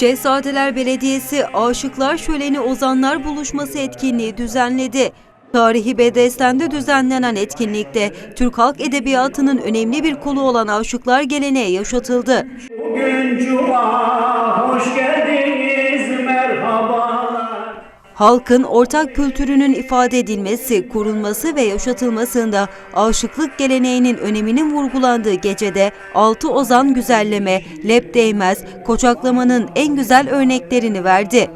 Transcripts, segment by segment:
Şehzadeler Belediyesi Aşıklar Şöleni Ozanlar Buluşması etkinliği düzenledi. Tarihi Bedesten'de düzenlenen etkinlikte Türk Halk Edebiyatı'nın önemli bir kolu olan aşıklar geleneği yaşatıldı. Bugün cuma hoş geldiniz. Halkın ortak kültürünün ifade edilmesi, korunması ve yaşatılmasında aşıklık geleneğinin öneminin vurgulandığı gecede altı ozan güzelleme, lep değmez, koçaklamanın en güzel örneklerini verdi.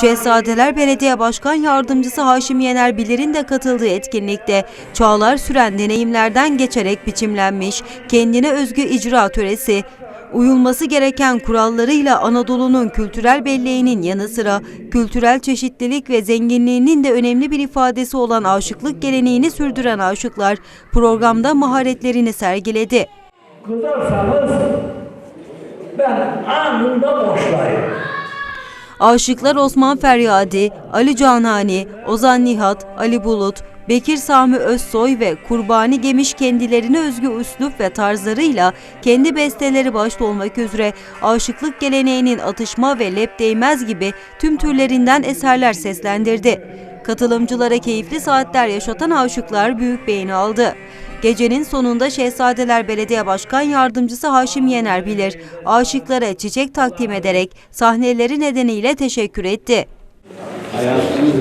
Şehzadeler Belediye Başkan Yardımcısı Haşim Yener Bilir'in de katıldığı etkinlikte çağlar süren deneyimlerden geçerek biçimlenmiş kendine özgü icra töresi, uyulması gereken kurallarıyla Anadolu'nun kültürel belleğinin yanı sıra kültürel çeşitlilik ve zenginliğinin de önemli bir ifadesi olan aşıklık geleneğini sürdüren aşıklar programda maharetlerini sergiledi. Kızarsanız ben anında. Aşıklar Osman Feryadi, Ali Canani, Ozan Nihat, Ali Bulut, Bekir Sami Özsoy ve Kurbani Gemiş kendilerine özgü üslup ve tarzlarıyla kendi besteleri başta olmak üzere aşıklık geleneğinin atışma ve lep değmez gibi tüm türlerinden eserler seslendirdi. Katılımcılara keyifli saatler yaşatan aşıklar büyük beğeni aldı. Gecenin sonunda Şehzadeler Belediye Başkan Yardımcısı Haşim Yener Bilir, aşıklara çiçek takdim ederek sahneleri nedeniyle teşekkür etti. Hayatımız